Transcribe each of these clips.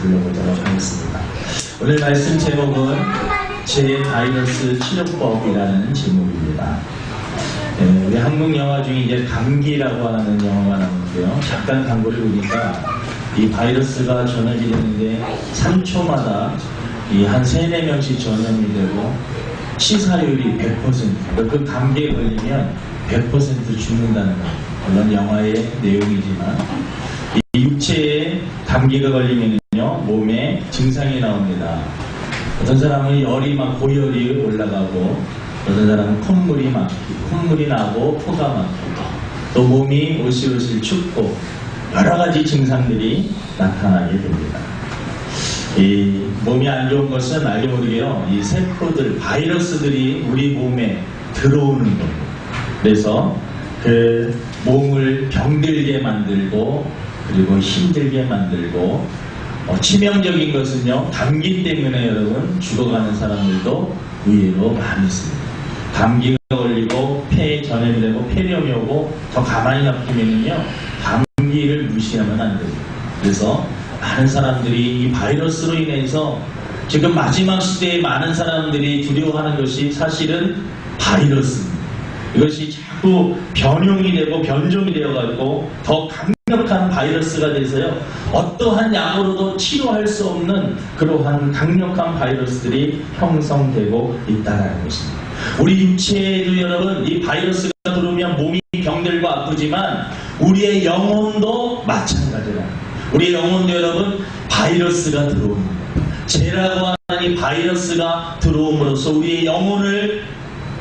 불러보도록 하겠습니다. 오늘 말씀 제목은 제 바이러스 치료법이라는 제목입니다. 예, 우리 한국 영화 중에 이제 감기라고 하는 영화가 나오는데요. 잠깐 광고를 보니까 이 바이러스가 전염이 되는데 3초마다 이 한 3, 4명씩 전염이 되고 치사율이 100%. 그 감기에 걸리면 100% 죽는다는 거. 물론 영화의 내용이지만 이 육체에 감기가 걸리면 요 몸에 증상이 나옵니다. 어떤 사람은 열이 막 고열이 올라가고 어떤 사람은 콧물이 막히고 콧물이 나고 코가 막히고 또 몸이 오실오실 춥고 여러 가지 증상들이 나타나게 됩니다. 이 몸이 안 좋은 것은 알게 모르게요. 이 세포들, 바이러스들이 우리 몸에 들어오는 거예요. 그래서 그 몸을 병들게 만들고 그리고 힘들게 만들고 어, 치명적인 것은요 감기 때문에 여러분 죽어가는 사람들도 의외로 많이 있습니다. 감기가 걸리고 폐에 전염이 되고 폐렴이 오고 더 가만히 놔두면요 감기를 무시하면 안 됩니다. 그래서 많은 사람들이 이 바이러스로 인해서 지금 마지막 시대에 많은 사람들이 두려워하는 것이 사실은 바이러스입니다. 이것이 자꾸 변형이 되고 변종이 되어가지고 더 강 력한 바이러스가 돼서요 어떠한 약으로도 치료할 수 없는 그러한 강력한 바이러스들이 형성되고 있다는 것입니다. 우리 육체에도 여러분 이 바이러스가 들어오면 몸이 병들고 아프지만 우리의 영혼도 마찬가지라. 우리의 영혼도 여러분 바이러스가 들어옵니다. 죄라고 하는 이 바이러스가 들어옴으로써 우리의 영혼을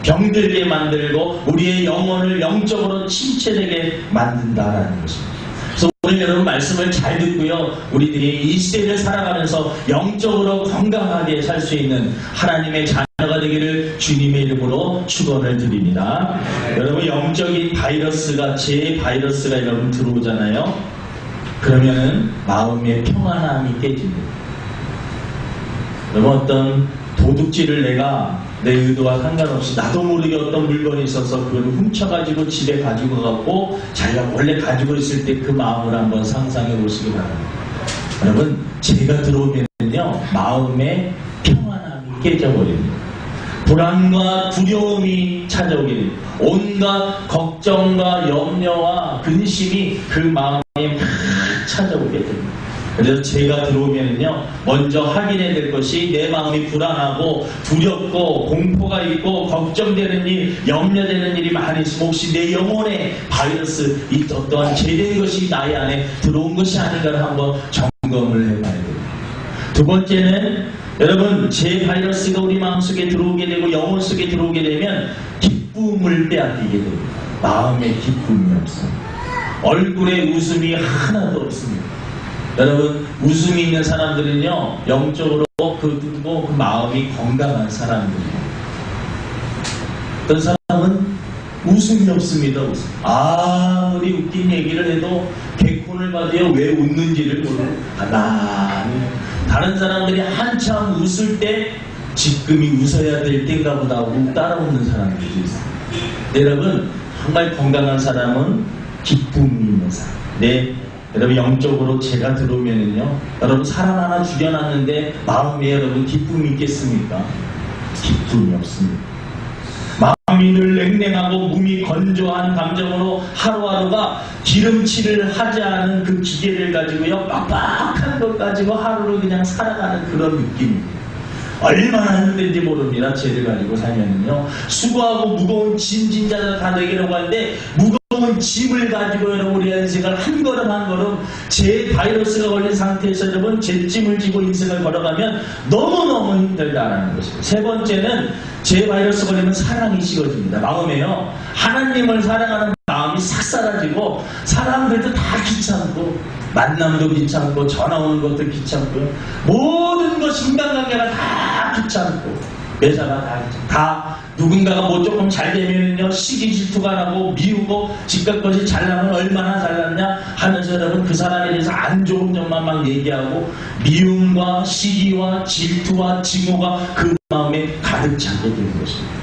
병들게 만들고 우리의 영혼을 영적으로 침체되게 만든다라는 것입니다. 오늘 여러분 말씀을 잘 듣고요. 우리들이 이 시대를 살아가면서 영적으로 건강하게 살 수 있는 하나님의 자녀가 되기를 주님의 이름으로 축원을 드립니다. 여러분 영적인 바이러스가 제 바이러스가 여러분 들어오잖아요. 그러면은 마음의 평안함이 깨집니다. 여러분 어떤 도둑질을 내가 내 의도와 상관없이 나도 모르게 어떤 물건이 있어서 그걸 훔쳐가지고 집에 가지고 가고 자기가 원래 가지고 있을 때 그 마음을 한번 상상해 보시기 바랍니다. 여러분 제가 들어오면요 마음의 평안함이 깨져버립니다. 불안과 두려움이 찾아오게 됩니다. 온갖 걱정과 염려와 근심이 그 마음에 막 찾아오게 됩니다. 그래서 제가 들어오면은요, 먼저 확인해야 될 것이 내 마음이 불안하고 두렵고 공포가 있고 걱정되는 일, 염려되는 일이 많이 있으면 혹시 내 영혼에 바이러스, 이 어떠한 죄된 것이 나의 안에 들어온 것이 아닌가를 한번 점검을 해봐야 됩니다. 두 번째는 여러분 제 바이러스가 우리 마음속에 들어오게 되고 영혼 속에 들어오게 되면 기쁨을 빼앗기게 됩니다. 마음에 기쁨이 없습니다. 얼굴에 웃음이 하나도 없습니다. 여러분 웃음이 있는 사람들은요 영적으로 그 듣고 그 마음이 건강한 사람들이에요. 어떤 사람은 웃음이 없습니다. 웃음. 아무리 웃긴 얘기를 해도 개콘을 받아요 왜 웃는지를 모르고 가만히 다른 사람들이 한참 웃을 때 지금이 웃어야 될 때인가 보다 하고 따라 웃는 사람들이 있어요. 여러분 정말 건강한 사람은 기쁨이 있는 사람. 내 여러분 영적으로 제가 들어오면은요 여러분 사람 하나 죽여놨는데 마음에 여러분 기쁨이 있겠습니까? 기쁨이 없습니다. 마음이 늘 냉랭하고 몸이 건조한 감정으로 하루하루가 기름칠을 하지 않은 그 기계를 가지고요 빡빡한 것 가지고 하루를 그냥 살아가는 그런 느낌입니다. 얼마나 힘든지 모릅니다. 죄를 가지고 살면은요. 수고하고 무거운 짐 진자가 다 내게라고 하는데 무거 운 짐을 가지고 여러분 우리 인생을 한 걸음 한 걸음 제 바이러스가 걸린 상태에서 여러분 제 짐을 지고 인생을 걸어가면 너무너무 힘들다라는 것입니다. 세 번째는 제 바이러스 걸리면 사랑이 식어집니다. 마음에요. 하나님을 사랑하는 마음이 싹 사라지고 사람들도 다 귀찮고 만남도 귀찮고 전화 오는 것도 귀찮고요. 모든 것 인간관계가 다 귀찮고 매사가 다 귀찮고 다 누군가가 뭐 조금 잘 되면요 시기 질투가 나고 미우고 집값 것이 잘나면 얼마나 잘났냐 하면서 여러분 그 사람에 대해서 안 좋은 점만 막 얘기하고 미움과 시기와 질투와 증오가 그 마음에 가득 차게 되는 것입니다.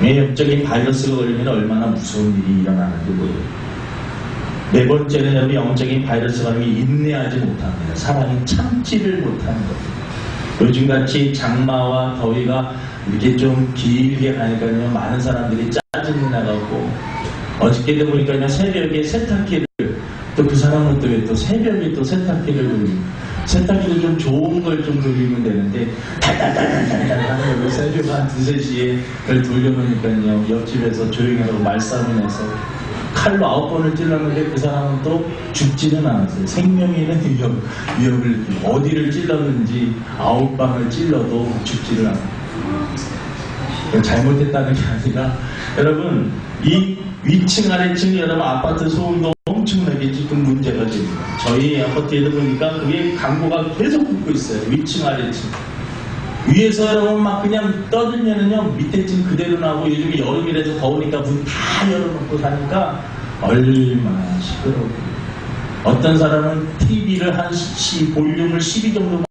외형적인 바이러스가 걸리면 얼마나 무서운 일이 일어나는지 모르겠어요. 네 번째는 영적인 바이러스가 인내하지 못합니다. 사람이 참지를 못하는 겁니다. 요즘같이 장마와 더위가 이렇게 좀 길게 가니까요 많은 사람들이 짜증이 나가고 어저께도 보니까요 새벽에 세탁기를 또 그 사람은 또, 왜또 새벽에 또 세탁기를 돌리고 세탁기도 좀 좋은 걸 좀 돌리면 되는데 달달달달달달 하는 걸로 새벽 한 두세 시에 그걸 돌려놓으니까요 옆집에서 조용히 하고 말싸움이 나서 칼로 아홉 번을 찔렀는데 그 사람은 또 죽지는 않았어요. 생명에 있는 위협, 위협을 어디를 찔렀는지 아홉 방을 찔러도 죽지를 않아요. 잘못했다는 게 아니라 여러분 이 위층 아래층 여러분 아파트 소음도 엄청나게 지금 문제가 됩니다. 저희 아파트에도 보니까 그게 광고가 계속 붙고 있어요. 위층 아래층. 위에서 여러분 막 그냥 떠들면은요 밑에 층 그대로 나오고 요즘에 여름이라서 더우니까 문 다 열어놓고 사니까 얼마나 시끄러워. 어떤 사람은 TV를 한 시, 볼륨을 12 정도만 올리면 되는데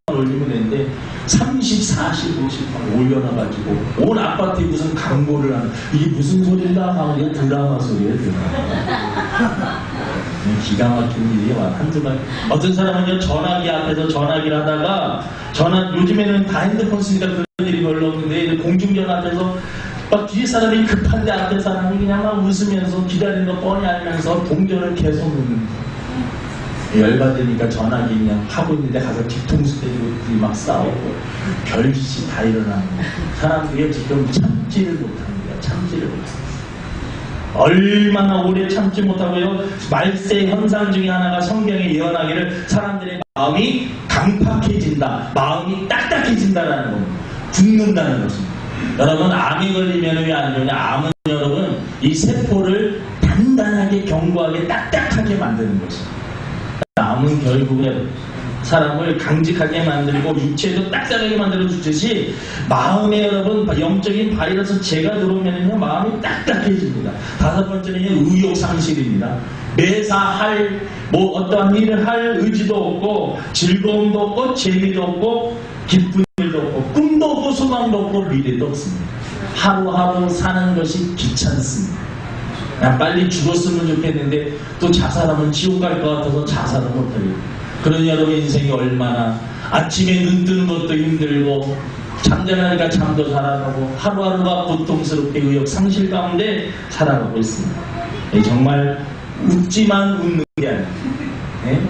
30, 40, 50만 올려놔가지고 온 아파트에 무슨 광고를 하는 이게 무슨 소리인가 하고 이게 드라마 소리예요 드라마 기가 막힌 일이 와 한두 번 어떤 사람은요 전화기 앞에서 전화기를 하다가 전화 요즘에는 다 핸드폰 쓰니까 그런 일이 별로 없는데 공중전화 앞에서 막 뒤에 사람이 급한데 앞에 사람이 그냥 막 웃으면서 기다리는 거 뻔히 알면서 동전을 계속 넣는 거예요. 열받으니까 전화기 그냥 하고 있는데 가서 뒤통수 때리고 막 싸우고 별짓이 다 일어나는 거예요. 사람들이 지금 참지를 못합니다. 참지를 못합니다. 얼마나 오래 참지 못하고요. 말세 현상 중에 하나가 성경에 예언하기를 사람들의 마음이 강팍해진다. 마음이 딱딱해진다라는 겁니다. 굳는다는 것입니다. 여러분 암이 걸리면 왜 안 좋냐? 암은 여러분 이 세포를 단단하게 견고하게 딱딱하게 만드는 것입니다. 암은 결국에 사람을 강직하게 만들고 육체도 딱딱하게 만들어 주듯이 마음에 여러분 영적인 바이러스 제가 들어오면요 마음이 딱딱해집니다. 다섯 번째는요 의욕 상실입니다. 매사 할 뭐 어떠한 일을 할 의지도 없고 즐거움도 없고 재미도 없고 기쁜 일도 없고 꿈도 없고 소망도 없고 미래도 없습니다. 하루하루 사는 것이 귀찮습니다. 그냥 빨리 죽었으면 좋겠는데 또 자살하면 지옥 갈 것 같아서 자살을 못하겠고 그러니 여러분 인생이 얼마나 아침에 눈 뜨는 것도 힘들고 잠자니까 잠도 살아가고 하루하루가 고통스럽게 의욕 상실 가운데 살아가고 있습니다. 예, 정말 웃지만 웃는 게 아니에요. 예?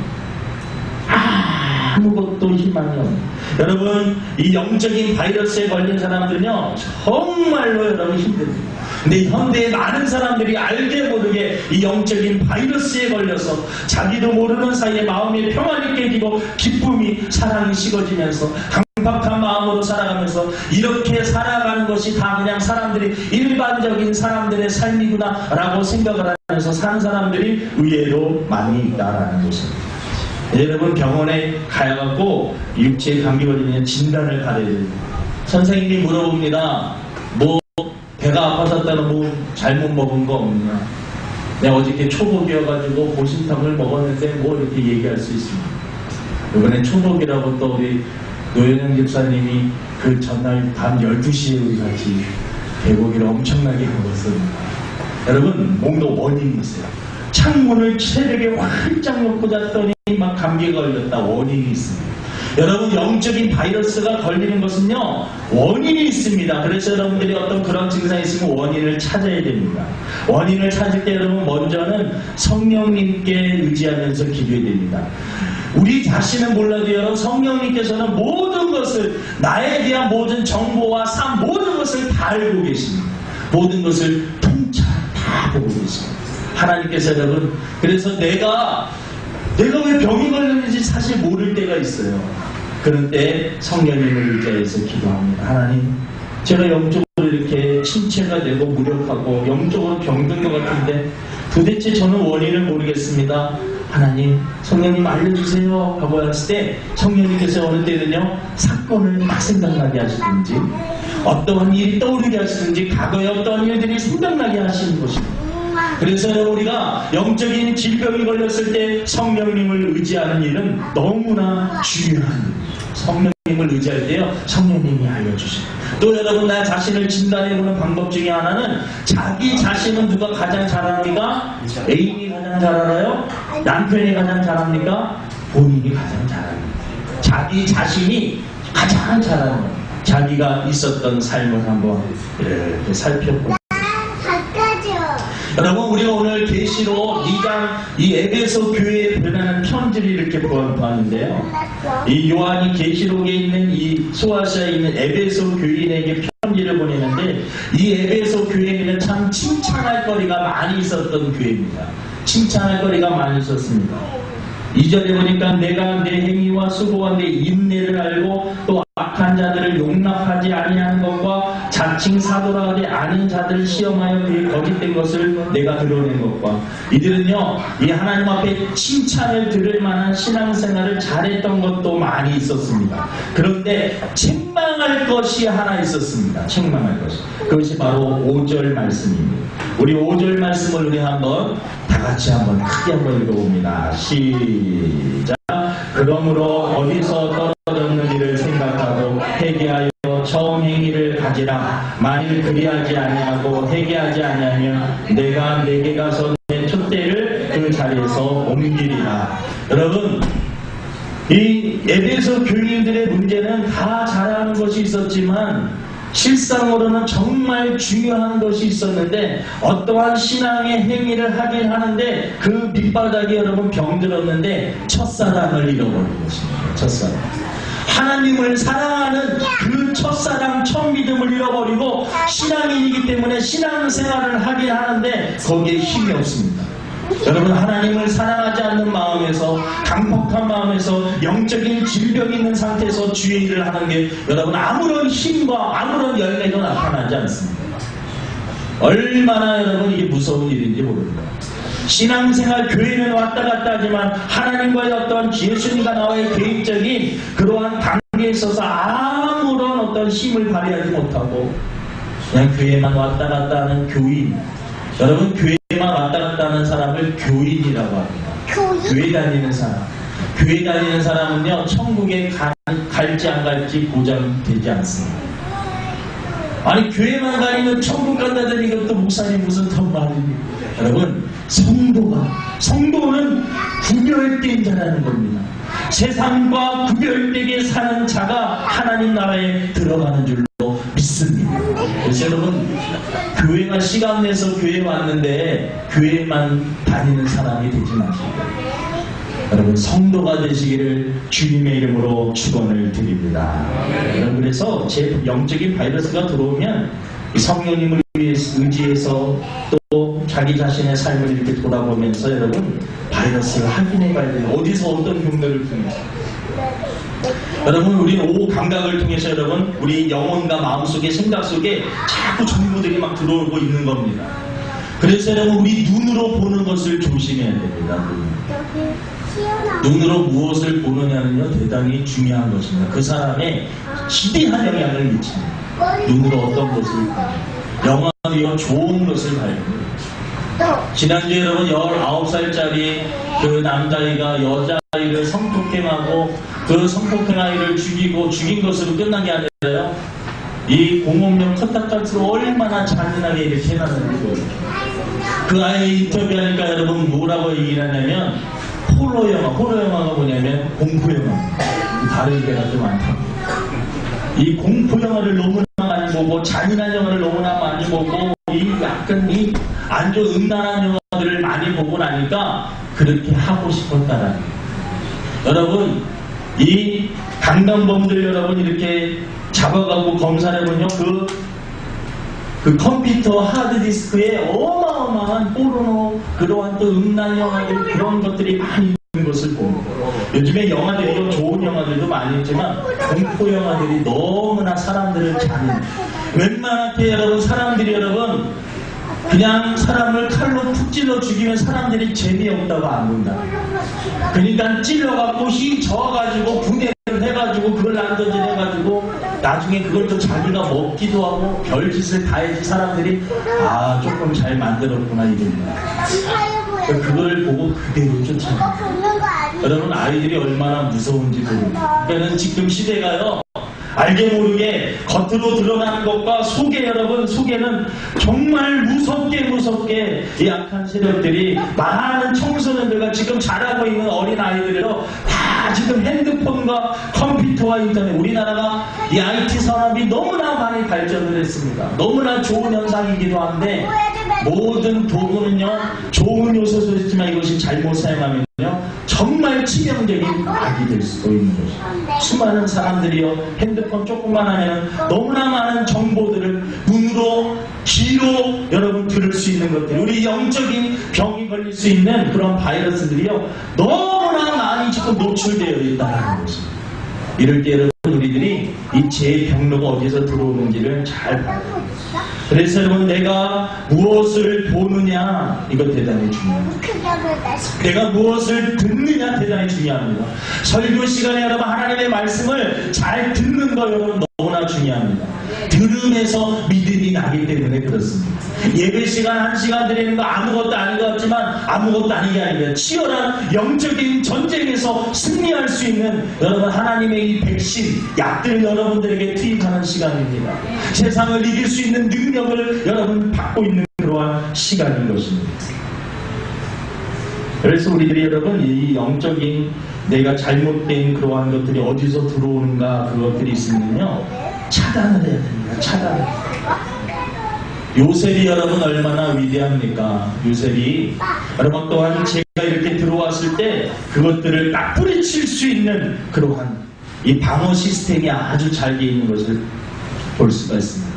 아무것도 희망이 없는 여러분 이 영적인 바이러스에 걸린 사람들은요 정말로 여러분 힘듭니다. 근데 현대의 많은 사람들이 알게 모르게 이 영적인 바이러스에 걸려서 자기도 모르는 사이에 마음의 평안이 깨지고 기쁨이 사랑이 식어지면서 강박한 마음으로 살아가면서 이렇게 살아가는 것이 다 그냥 사람들이 일반적인 사람들의 삶이구나 라고 생각을 하면서 사는 사람들이 의외로 많이 있다라는 것입니다. 여러분 병원에 가야갖고 육체에 감기 걸리면 진단을 받아야 됩니다. 선생님이 물어봅니다. 뭐 배가 아파졌다는 뭐 잘못 먹은 거 없느냐. 내가 어저께 초복이어가지고 보신탕을 먹었는데 뭐 이렇게 얘기할 수 있습니다. 이번에 초복이라고 또 우리 노현영 집사님이 그 전날 밤 12시에 우리 같이 개고기를 엄청나게 먹었습니다. 여러분 몸도 원인이 있어요. 창문을 새벽에 활짝 놓고 잤더니 막 감기가 걸렸다 원인이 있습니다. 여러분 영적인 바이러스가 걸리는 것은요 원인이 있습니다. 그래서 여러분들이 어떤 그런 증상이 있으면 원인을 찾아야 됩니다. 원인을 찾을 때 여러분 먼저는 성령님께 의지하면서 기도해야 됩니다. 우리 자신은 몰라도 여러분 성령님께서는 모든 것을 나에 대한 모든 정보와 삶 모든 것을 다 알고 계십니다. 모든 것을 통찰 다 보고 계십니다. 하나님께서 여러분 그래서 내가 내가 왜 병이 걸렸는지 사실 모를 때가 있어요. 때 성령님을 의지해서 기도합니다. 하나님, 제가 영적으로 이렇게 침체가 되고 무력하고 영적으로 병든 것 같은데 도대체 저는 원인을 모르겠습니다. 하나님, 성령님 알려주세요. 하고 했을 때 성령님께서 어느 때는요, 사건을 막 생각나게 하시든지 어떠한 일이 떠오르게 하시든지 과거에 어떠한 일들이 생각나게 하시는 것입니다. 그래서 우리가 영적인 질병이 걸렸을 때 성령님을 의지하는 일은 너무나 중요한. 성령님을 의지할 때요, 성령님이 알려주십니다. 또 여러분, 나 자신을 진단해보는 방법 중에 하나는 자기 자신은 누가 가장 잘합니까? 애인이 가장 잘 알아요? 남편이 가장 잘합니까? 본인이 가장 잘합니다. 자기 자신이 가장 잘하는. 자기가 있었던 삶을 한번 이렇게 살펴보고. 여러분 우리가 오늘 계시로 2장 이 에베소 교회에 보내는 편지를 이렇게 보았는데요. 이 요한이 계시록에 있는 이 소아시아에 있는 에베소 교인에게 편지를 보내는데 이 에베소 교회에는 참 칭찬할 거리가 많이 있었던 교회입니다. 칭찬할 거리가 많이 있었습니다. 이절에 보니까 내가 내 행위와 수고와 내 인내를 알고 또 악한 자들을 용납하지 아니하는 것과 자칭 사도라 하지 아닌 자들을 시험하여 그의 거짓된 것을 내가 드러낸 것과 이들은요 이 하나님 앞에 칭찬을 들을 만한 신앙생활을 잘했던 것도 많이 있었습니다. 그런데 책망할 것이 하나 있었습니다. 책망할 것이 그것이 바로 5절 말씀입니다. 우리 5절 말씀을 우리 한번 다 같이 한번 크게 한번 읽어봅니다. 시작. 그러므로 어디서 떨어졌는지를 생각하고 회개하여 처음 행위를 가지라. 만일 그리하지 아니하고 회개하지 아니하면 내가 내게 가서 내 촛대를 그 자리에서 옮기리라. 여러분 이 에베소 교인들의 문제는 다 잘하는 것이 있었지만 실상으로는 정말 중요한 것이 있었는데 어떠한 신앙의 행위를 하긴 하는데 그 밑바닥에 여러분 병들었는데 첫사랑을 잃어버린 것입니다. 첫사랑. 하나님을 사랑하는 그 첫사랑 첫 믿음을 잃어버리고 신앙인이기 때문에 신앙생활을 하긴 하는데 거기에 힘이 없습니다. 여러분 하나님을 사랑하지 않는 마음에서 강팍한 마음에서 영적인 질병이 있는 상태에서 주의 일을 하는 게 여러분 아무런 힘과 아무런 열매도 나타나지 않습니다. 얼마나 여러분 이게 무서운 일인지 모릅니다. 신앙생활 교회는 왔다 갔다 하지만 하나님과의 어떤 예수님과 나와의 개인적인 그러한 관계에 있어서 아무런 어떤 힘을 발휘하지 못하고 그냥 교회만 왔다 갔다 하는 교인 여러분 교회 만 왔다 갔다 하는 사람을 교인이라고 합니다. 교회 다니는 사람. 교회 다니는 사람은요, 천국에 가- 갈지 안 갈지 보장되지 않습니다. 아니, 교회만 다니면 천국 간다더니 이것도 목사님 무슨 더 말입니까? 여러분, 성도가, 성도는 구별된 자라는 겁니다. 세상과 구별되게 자가 하나님 나라에 들어가는 줄로 믿습니다. 그래서 여러분, 교회가 시간 내서 교회 왔는데 교회만 다니는 사람이 되지 마시고 여러분 성도가 되시기를 주님의 이름으로 축원을 드립니다. 여러분 그래서 제 영적인 바이러스가 들어오면 이 성령님을 의지해서 또 자기 자신의 삶을 이렇게 돌아보면서 여러분 바이러스를 확인해 봐야 돼요. 어디서 어떤 경로를 통해서. 여러분 우리 오 감각을 통해서 여러분 우리 영혼과 마음속에 생각 속에 자꾸 정보들이 막 들어오고 있는 겁니다. 그래서 여러분 우리 눈으로 보는 것을 조심해야 됩니다. 눈으로 무엇을 보느냐는요 대단히 중요한 것입니다. 그 사람의 기대한 영향을 미칩니다. 눈으로 어떤 것을. 영화도요 좋은 것을 발견해요. 또 지난주에 여러분 19살짜리 그 남자아이가 여자아이를 성폭행하고 그 성폭행아이를 죽이고 죽인 것으로 끝난 게 아니라요. 이 공업용 커타칼스로 얼마나 잔인하게 이렇게 해놨는지 그 아이 인터뷰하니까 여러분 뭐라고 얘기를 하냐면 호러 영화, 호러 영화가 뭐냐면 공포 영화. 다른 게가 좀 많다. 이 공포 영화를 너무나 많이 보고 잔인한 영화를 너무나 많이 보고 이 약간 이 안 좋은 음란한 영화들을 많이 보고 나니까 그렇게 하고 싶었다라는. 여러분 이 강간범들 여러분 이렇게 잡아가고 검사해보면 그, 그 컴퓨터 하드디스크에 어마어마한 포르노 그러한 또 음란 영화들 그런 것들이 많이 있는 것을 보고 요즘에 영화들이 좋은 영화들도 많이 있지만 공포 영화들이 너무나 사람들을 잔인 웬만하게 여러분 사람들이 여러분 그냥 사람을 칼로 푹 찔러 죽이면 사람들이 재미없다고 안 본다. 그러니까 찔러갖고 힘 저어가지고 분해를 해가지고 그걸 안전진 해가지고 나중에 그걸 또 자기가 먹기도 하고 별짓을 다 해지 사람들이 아 조금 잘 만들었구나 보여. 그걸 보고 그대로 쫓아가 아니야? 여러분 아이들이 얼마나 무서운지 모릅니다. 그러니까 지금 시대가요. 알게 모르게 겉으로 드러나는 것과 속에 여러분 속에는 정말 무섭게 무섭게 이 악한 세력들이 많은 청소년들과 지금 자라고 있는 어린 아이들이요 다 지금 핸드폰과 컴퓨터와 인터넷 우리나라가 이 IT 산업이 너무나 많이 발전을 했습니다. 너무나 좋은 현상이기도 한데 모든 도구는요 좋은 요소도 있지만 이것이 잘못 사용하면요 정말 치명적인 악이 될 수도 있는 것이죠. 수많은 사람들이요 핸드폰 조금만 하면 너무나 많은 정보들을 눈으로 귀로 여러분 들을 수 있는 것들 우리 영적인 병이 걸릴 수 있는 그런 바이러스들이요 너무나 많이 지금 노출되어 있다는 것입니다. 이럴 때 여러분 이 재병로가 어디서 들어오는지를 잘 봐야 돼요. 그래서 여러분 내가 무엇을 보느냐 이거 대단히 중요합니다. 내가 무엇을 듣느냐 대단히 중요합니다. 설교 시간에 여러분 하나님의 말씀을 잘 듣는 거 여러분 너무나 중요합니다. 들음에서 믿음이 나기 때문에 그렇습니다. 예배 시간 한 시간 드리는 거 아무것도 아닌 것 같지만 아무것도 아닌 게 아니라 치열한 영적인 전쟁에서 승리할 수 있는 여러분 하나님의 이 백신 약들을 여러분들에게 투입하는 시간입니다. 세상을 이길 수 있는 능력을 여러분 받고 있는 그러한 시간인 것입니다. 그래서 우리들이 여러분 이 영적인 내가 잘못된 그러한 것들이 어디서 들어오는가 그것들이 있으면요 차단을 해야 됩니다. 차단. 요셉이 여러분 얼마나 위대합니까? 요셉이 여러분 또한 제가 이렇게 들어왔을 때 그것들을 딱 뿌리칠 수 있는 그러한 이 방어 시스템이 아주 잘 되어 있는 것을 볼 수가 있습니다.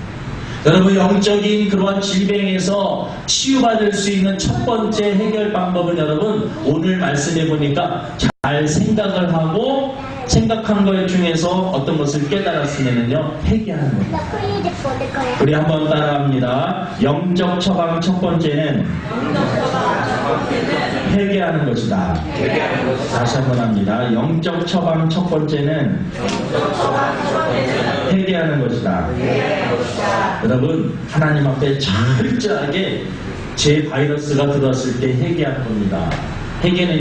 여러분 영적인 그러한 질병에서 치유받을 수 있는 첫 번째 해결 방법은 여러분 오늘 말씀해 보니까 잘 생각을 하고 생각한 것 중에서 어떤 것을 깨달았으면요 회개하는 겁니다. 우리 한번 따라합니다. 영적 처방 첫 번째는 회개하는 것이다. 다시 한번 합니다. 영적 처방 첫 번째는 회개하는 것이다. 여러분 하나님 앞에 철저하게 제 바이러스가 들어왔을 때 회개하는 겁니다. 회개는요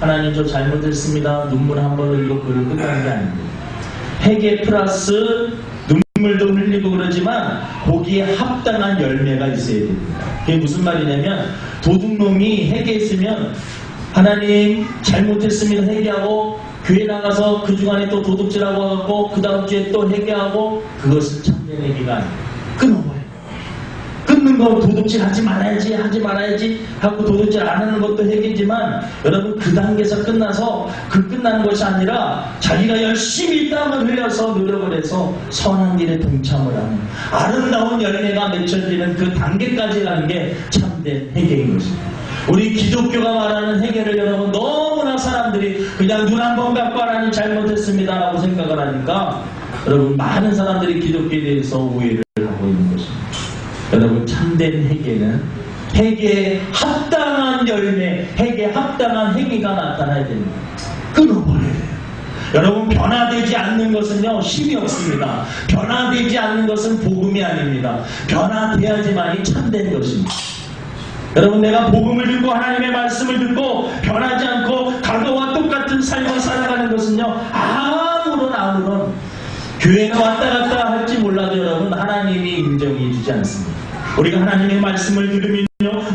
하나님 저 잘못했습니다. 눈물 한 번 흘리고 그걸 끝나는 게 아닙니다. 회개 플러스 눈 물도 흘리고 그러지만 거기에 합당한 열매가 있어야 됩니다. 그게 무슨 말이냐면 도둑놈이 회개했으면 하나님 잘못했습니다 회개하고 교회 나가서 그 주간에 또 도둑질하고 하고 그 다음 주에 또 회개하고 그것은 참된 회개가 아니에요. 끊어버려요. 건 도둑질 하지 말아야지 하지 말아야지 하고 도둑질 안 하는 것도 회개지만 여러분 그 단계에서 끝나서 그 끝나는 것이 아니라 자기가 열심히 땀을 흘려서 노력을 해서 선한 길에 동참을 하는 아름다운 열매가 맺혀지는 그 단계까지 가는 게 참된 회개인 것입니다. 우리 기독교가 말하는 회개를 여러분 너무나 사람들이 그냥 눈 한 번 감고 하나님 잘못했습니다라고 생각을 하니까 여러분 많은 사람들이 기독교에 대해서 오해를 하고 있는. 여러분 참된 회개는 회개에 합당한 열매, 회개에 합당한 행위가 나타나야 됩니다. 끊어버려야 돼요. 여러분 변화되지 않는 것은요 힘이 없습니다. 변화되지 않는 것은 복음이 아닙니다. 변화돼야지만이 참된 것입니다. 여러분 내가 복음을 듣고 하나님의 말씀을 듣고 변하지 않고 과거와 똑같은 삶을 살아가는 것은요 아무런 아무런 교회가 왔다 갔다 할지 몰라도 여러분 하나님이 인정해 주지 않습니다. 우리가 하나님의 말씀을 들으면요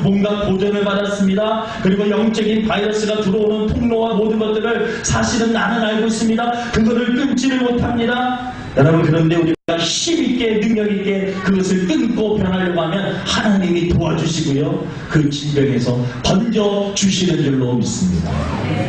뭔가 보전을 받았습니다. 그리고 영적인 바이러스가 들어오는 통로와 모든 것들을 사실은 나는 알고 있습니다. 그거를 끊지를 못합니다. 여러분 그런데 우리가 힘있게 능력있게 그것을 끊고 변하려고 하면 하나님이 도와주시고요 그 질병에서 던져주시는 줄로 믿습니다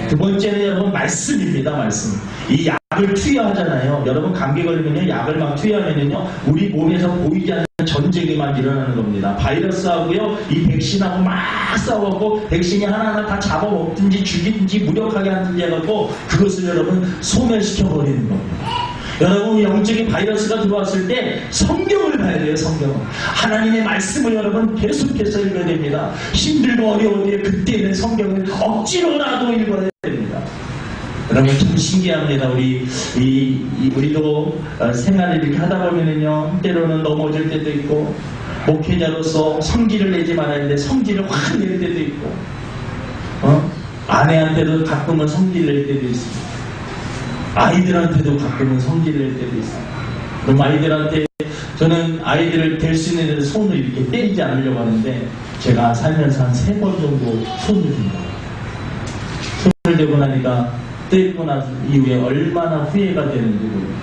두 번째는 여러분 말씀입니다 말씀 이 약을 투여하잖아요 여러분 감기 걸리면요 약을 막 투여하면요 우리 몸에서 보이지 않는 전쟁이 막 일어나는 겁니다 바이러스하고요 이 백신하고 막 싸우고 백신이 하나하나 다 잡아먹든지 죽이든지 무력하게 하든지 해갖고 그것을 여러분 소멸시켜 버리는 겁니다. 여러분 영적인 바이러스가 들어왔을 때 성경을 봐야 돼요 성경 하나님의 말씀을 여러분 계속해서 읽어야 됩니다. 힘들고 어려울 때 그때는 성경을 억지로라도 읽어야 됩니다. 그러면 참 신기합니다. 우리 이, 이- 우리도 어, 생활을 이렇게 하다 보면은요 때로는 넘어질 때도 있고 목회자로서 성질을 내지 말아야 되는데 성질을 확낼 때도 있고 어? 아내한테도 가끔은 성질 낼 때도 있습니다. 아이들한테도 가끔은 성질 낼 때도 있어요. 그럼 아이들한테 저는 아이들을 될 수 있는 데서 손을 이렇게 때리지 않으려고 하는데 제가 살면서 한 세 번 정도 손을 듭니다. 손을 대고 나니까 때리고 난 이후에 얼마나 후회가 되는지 모르겠어요.